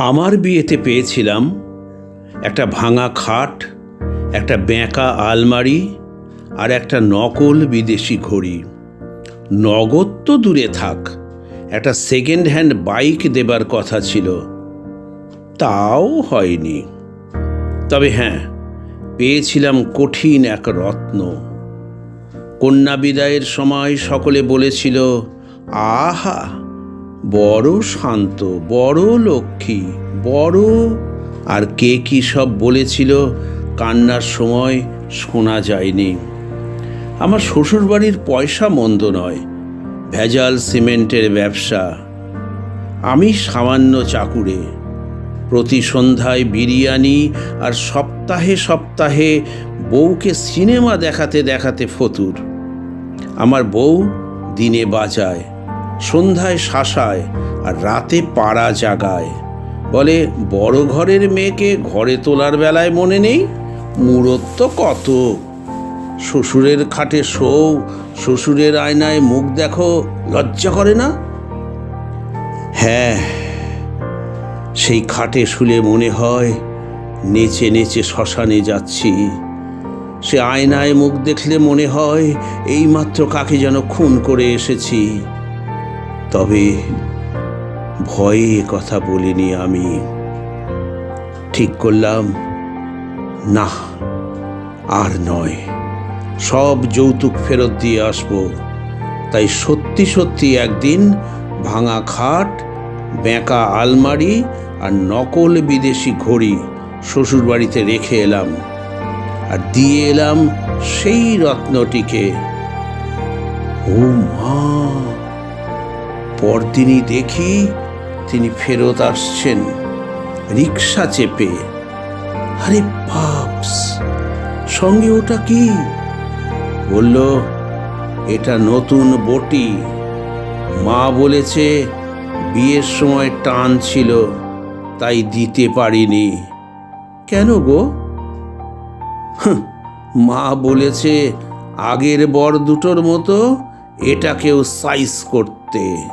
আমার বিয়েতে পেয়েছিলাম একটা ভাঙা খাট, একটা বেঁকা আলমারি আর একটা নকল বিদেশি ঘড়ি। নগদ তো দূরে থাক, একটা সেকেন্ড হ্যান্ড বাইক দেবার কথা ছিল। তাও হয়নি। তবে হ্যাঁ পেয়েছিলাম কঠিন এক রত্ন। কন্যা বিদায়ের সময় সকলে বলেছিল, আহা বড় শান্ত, বড় লক্ষ্মী, বড়। আর কে কি সব বলেছিল, কান্নার সময় শোনা যায়নি। আমার শ্বশুরবাড়ির পয়সা মন্দ নয়, ভেজাল সিমেন্টের ব্যবসা। আমি সামান্য চাকুরে, প্রতি সন্ধ্যায় বিরিয়ানি আর সপ্তাহে সপ্তাহে বউকে সিনেমা দেখাতে দেখাতে ফতুর। আমার বউ দিনে বাজায়। সন্ধ্যায় শাসায় আর রাতে পাড়া জাগায়। বলে, বড় ঘরের মেয়েকে ঘরে তোলার বেলায় মনে নেই? মূরত্ব কত। শ্বশুরের খাটে শোও, শ্বশুরের আয়নায় মুখ দেখো, লজ্জা করে না? হ্যাঁ সেই খাটে শুলে মনে হয়, নেচে নেচে শ্মশানে যাচ্ছি। সে আয়নায় মুখ দেখলে মনে হয়, এইমাত্র কাকে যেন খুন করে এসেছি। তবে ভয়ে কথা বলিনি আমি। ঠিক করলাম, না, আর নয়। সব যৌতুক ফেরত দিয়ে আসব। তাই সত্যি সত্যি একদিন ভাঙা খাট, বেঁকা আলমারি আর নকল বিদেশি ঘড়ি শ্বশুরবাড়িতে রেখে এলাম। আর দিয়ে এলাম সেই রত্নটিকে। ও মা! পরদিনই দেখি তিনি ফেরত আসছেন। রিক্সা চেপে। আরে পাপস, সঙ্গে ওটা কি? বলল, এটা নতুন বটি। মা বলেছে বিয়ের সময় টান ছিল, তাই দিতে পারিনি। কেন গো? মা বলেছে আগের বর দুটোর মতো এটাকেও সাইজ করতে।